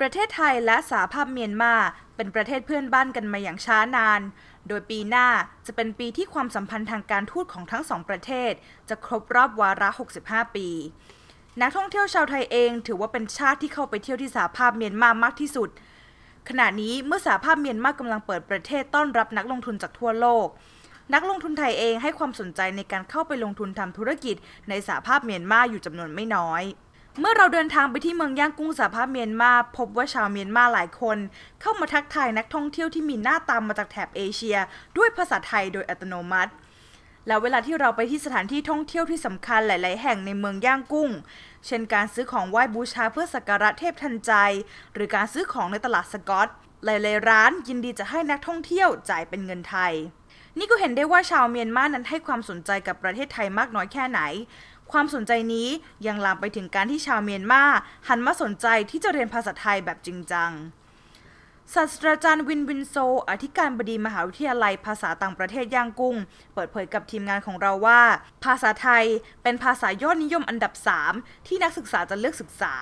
ประเทศไทยและสาภาพเมียนมาเป็นประเทศเพื่อนบ้านกันมาอย่างช้านาน โดยปีหน้าจะเป็นปีที่ความสัมพันธ์ทางการทูตของทั้งสองประเทศ จะครบรอบวาระ 65 ปี นักท่องเที่ยวชาวไทยเองถือว่าเป็นชาติที่เข้าไปเที่ยวที่สาภาพเมียนมามากที่สุด ขณะนี้เมื่อสาภาพเมียนมากำลังเปิดประเทศต้อนรับนักลงทุนจากทั่วโลก นักลงทุนไทยเองให้ความสนใจในการเข้าไปลงทุนทำธุรกิจในสาภาพเมียนมาอยู่จำนวนไม่น้อย เมื่อเราเดินทางไปที่เมืองย่างกุ้งสหภาพเมียนมาพบว่าชาวเมียนมาหลายคน เข้ามาทักทายนักท่องเที่ยวที่มีหน้าตามมาจากแถบเอเชีย ด้วยภาษาไทยโดยอัตโนมัติ แล้วเวลาที่เราไปที่สถานที่ท่องเที่ยวที่สำคัญหลาย ๆ แห่งในเมืองย่างกุ้ง เช่นการซื้อของไหว้บูชาเพื่อสักการะเทพทันใจ หรือการซื้อของในตลาดสกอตหลาย ๆ ร้านยินดีจะให้นักท่องเที่ยวจ่ายเป็นเงินไทย นี่ก็เห็นได้ว่าชาวเมียนมานั้นให้ความสนใจกับประเทศไทยมากน้อยแค่ไหน ความสนใจนี้ยังลามไปถึงการที่ชาวเมียนมาหันมาสนใจที่จะเรียนภาษาไทยแบบจริงจังศาสตราจารย์วินวินโซ อธิการบดีมหาวิทยาลัยภาษาต่างประเทศย่างกุ้ง เปิดเผยกับทีมงานของเราว่า ภาษาไทยเป็นภาษายอดนิยมอันดับ 3 ที่นักศึกษาจะเลือกศึกษา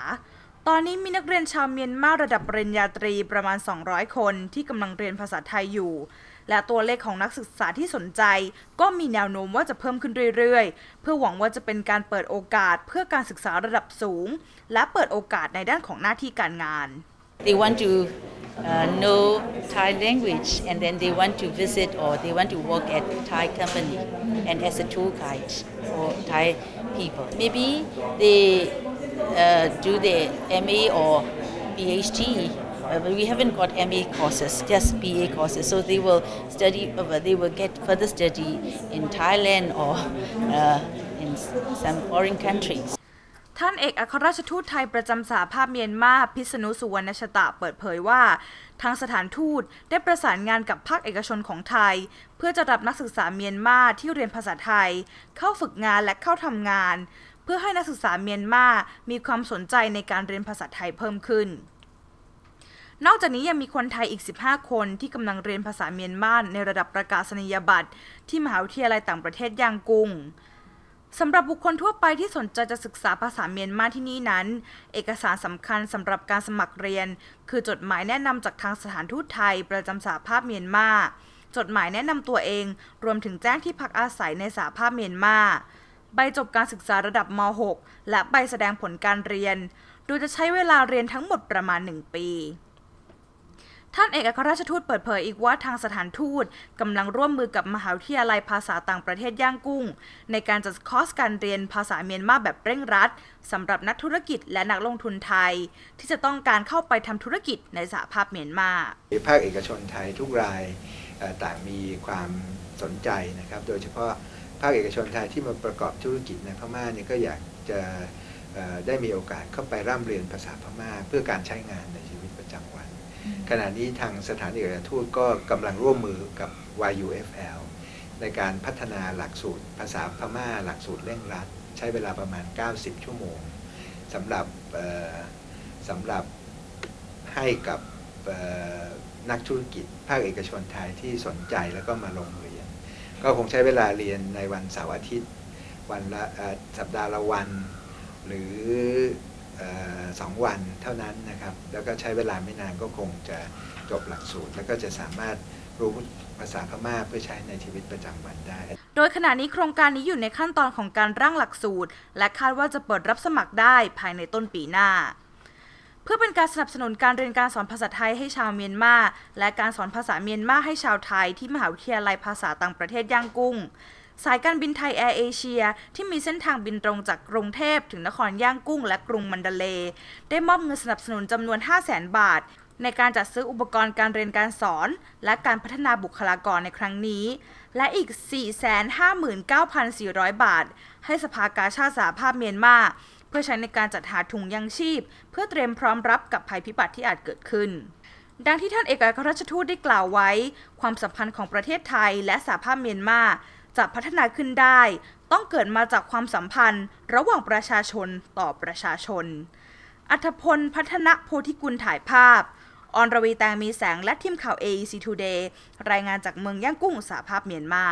ตอนนี้มีนักเรียนชาวเมียนมาระดับปริญญาตรีประมาณ 200 คนที่กำลังเรียนภาษาไทยอยู่ และตัวเลขของนักศึกษาที่สนใจ ก็มีแนวโน้มว่าจะเพิ่มขึ้นเรื่อยๆ เพื่อหวังว่าจะเป็นการเปิดโอกาสเพื่อการศึกษาระดับสูง และเปิดโอกาสในด้านของหน้าที่การงาน They want to uh, know Thai language and then they want to visit or they want to work at Thai company and as a tour guide for Thai people. Maybe they uh, do the MA or PhD Uh, we haven't got MA courses, just BA courses. So they will study, uh, they will get further study in Thailand or uh, in some foreign countries. ท่านเอกอัครราชทูตไทยประจำสหภาพเมียนมาพิษณุสุวรรณชตะเปิดเผยว่า ทางสถานทูตได้ประสานงานกับภาคเอกชนของไทย เพื่อจะรับนักศึกษาเมียนมาที่เรียนภาษาไทย เข้าฝึกงานและเข้าทำงาน เพื่อให้นักศึกษาเมียนมามีความสนใจในการเรียนภาษาไทยเพิ่มขึ้น นอกจากนี้ยังมีคนไทยอีก 15 คนที่กำลังเรียนภาษาเมียนมาในระดับประกาศนียบัตร ที่มหาวิทยาลัยต่างประเทศยางกุ้งสำหรับบุคคลทั่วไปที่สนใจจะศึกษาภาษาเมียนมาที่นี่นั้น เอกสารสำคัญสำหรับการสมัครเรียน คือจดหมายแนะนำจากทางสถานทูตไทยประจำสหภาพเมียนมา จดหมายแนะนำตัวเอง รวมถึงแจ้งที่พักอาศัยในสหภาพเมียนมา ใบจบการศึกษาระดับม .6 และใบแสดงผลการเรียน โดยจะใช้เวลาเรียนทั้งหมดประมาณ 1 ปี ท่านเอกอัครราชทูตเปิดเผยอีกว่าทางสถานทูตกำลังร่วมมือกับมหาวิทยาลัยภาษาต่างประเทศย่างกุ้ง ในการจัดคอร์สการเรียนภาษาเมียนมาแบบเร่งรัดสำหรับนักธุรกิจและนักลงทุนไทย ที่จะต้องการเข้าไปทำธุรกิจในสหภาพเมียนมาภาคเอกชนไทยทุกรายต่างมีความสนใจนะครับ โดยเฉพาะภาคเอกชนไทยที่มาประกอบธุรกิจในพม่าเนี่ยก็อยากจะได้มีโอกาสเข้าไปร่ำเรียนภาษาพม่า เพื่อการใช้งานในชีวิตประจำวัน ขณะนี้ทางสถานเอกอัครทูตก็กำลังร่วมมือกับ YUFL ในการพัฒนาหลักสูตรภาษาพม่าหลักสูตรเร่งรัด ใช้เวลาประมาณ 90 ชั่วโมงสำหรับสำหรับให้กับนักธุรกิจภาคเอกชนไทยที่สนใจแล้วก็มาลงเรียน ก็คงใช้เวลาเรียนในวันเสาร์อาทิตย์ วันละสัปดาห์ละวัน หรือ สองวันเท่านั้นนะครับ แล้วก็ใช้เวลาไม่นานก็คงจะจบหลักสูตร แล้วก็จะสามารถรู้ภาษาพม่าเพื่อใช้ในชีวิตประจำวันได้ โดยขณะนี้โครงการนี้อยู่ในขั้นตอนของการร่างหลักสูตร และคาดว่าจะเปิดรับสมัครได้ภายในต้นปีหน้า เพื่อเป็นการสนับสนุนการเรียนการสอนภาษาไทยให้ชาวเมียนมาและการสอนภาษาเมียนมาให้ชาวไทยที่มหาวิทยาลัยภาษาต่างประเทศย่างกุ้ง สายการบินไทยแอร์เอเชียที่มีเส้นทางบินตรงจากกรุงเทพถึงนครย่างกุ้งและกรุงมันดาเล ได้มอบเงินสนับสนุนจำนวน 5 0 0แสนบาท ในการจัดซื้ออุปกรณ์การเรียนการสอน และการพัฒนาบุคลากรในครั้งนี้ และอีก 459,400 บาท ให้สภากาชาติสหภาพเมียนมาเพื่อใช้ในการจัดหาถุงยังชีพ เพื่อเตรียมพร้อมรับกับภัยพิบัติที่อาจเกิดขึ้นดังที่ท่านเอกอัครราชทูตได้กล่าวไว้ ความสัมพันธ์ของประเทศไทยและสหภาพเมียนมา จะพัฒนาขึ้นได้ ต้องเกิดมาจากความสัมพันธ์ ระหว่างประชาชนต่อประชาชน อัธพลพัฒนโพธิกุลถ่ายภาพ ออนรวีแตงมีแสงและทีมข่าว AEC Today รายงานจากเมืองย่างกุ้งสาภาพเมียนมา